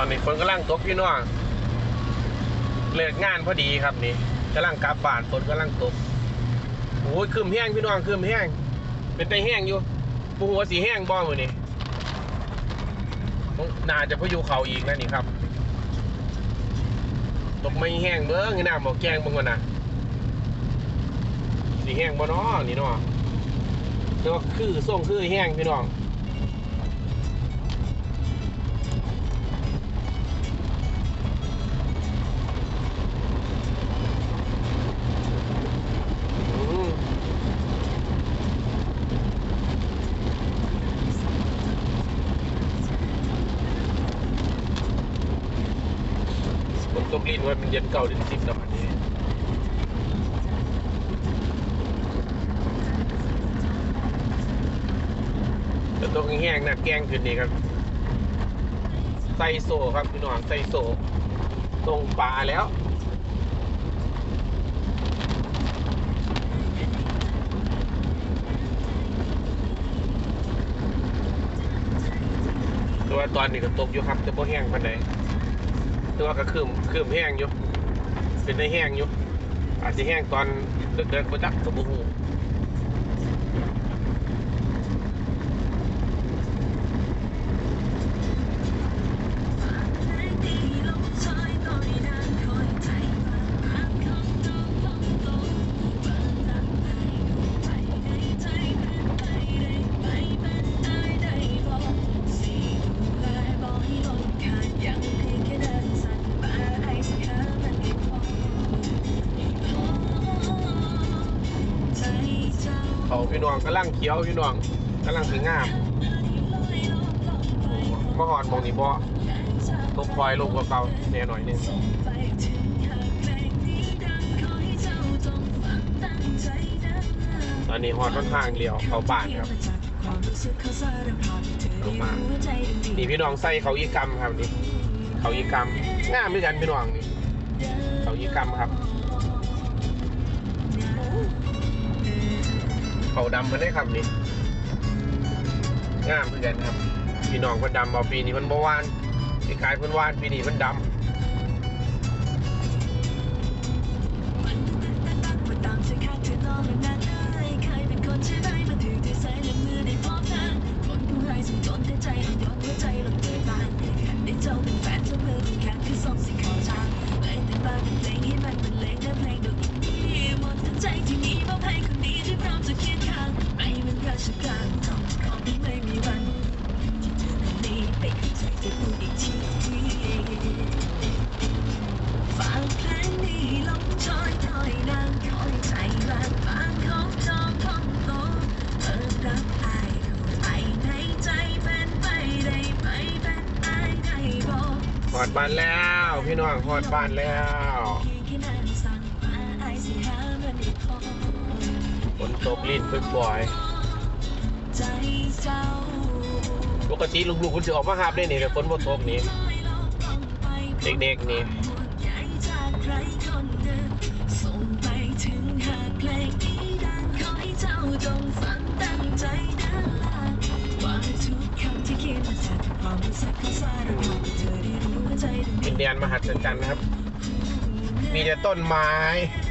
ตอนนี้ฝนกำลังตกพี่น้องเลิกงานพอดีครับนี่กำลังกลับบ้านฝนกำลังตกโอ้ยคืมแห้งพี่น้องคืมแห้งเป็นไตแห้งอยู่ปูหัวสีแห้งบ้องมือนี่น่าจะพายุเขาอีกนะนี่ครับตกไม่แห้งเบิ้งน้ำบอกแกงบิ้งก่อนนะสีแห้งบ่เนาะนี่เนาะแต่ว่าคือส่งคือแห้งพี่น้อง ต้องรีนว่ามันเย็นเก่าเดือนสิบแล้วมันนี้แต่ต้องแห้งนะแกงขึ้นนี่ครับใส่โซ่ครับพี่น้องใส่โซ่ตรงปลาแล้วแต่ว่าตอนนี้ก็ตกอยู่ครับแต่บ่แห้งปานใด แต่ว่าก็คืมคืมแห้งอยู่ เป็นได้แห้งอยู่ อาจจะแห้งตอนเดินๆบ่จักก็บ่ฮู้ เขาพี่น้องกำลังเขียวพี่น้องกำลังสิงามมาหอดมองนี่บ่ตกคอยลงกว่าเก่าแน่หน่อยนึงตอนนี้หอดต้นทางเลี้ยวเขาบ้านครับลงมานี่พี่น้องใส่เขาอีกรรมครับนี่เขาอีกรรมงามด้วยกันพี่น้องนี่เขาอีกรรมครับ เขาดำมาได้ครับนี่งามเพื่อนครับพี่น้องคนดำบอปีนี้มันบวานที่ขายเพิ่นวานปีนี้มันดำ ฝากเพลงนี้ลงชอยถอยนางคอยใจรักบางของจอมทองโตเปิดรับอายเข้าไปในใจเป็นไปได้ไหมเป็นอายได้บอกหอดบ้านแล้ว พี่น้องหอดบ้านแล้วแค่นั้นสั่งมาอายสิหามันได้พอ ฝนตกลิ้นปล่อย ปกติลูกๆคุณจะออกมาหาบได้นี่แต่ฝนบ่ตกนี่ลอยลองต้องไปเด็กๆนี่ห่วงใยจากใครคนหนึ่งส่งไปถึงหากเพลงนี้ดังขอให้เจ้าจงฟังตั้งใจเดินลางว่าทุกคำที่เขียนมาจากความรู้สึกของสารพัดเธอได้รู้ว่าใจดวงเป็นแดนมหัศจรรย์นะครับ มีแต่ต้นไม้เ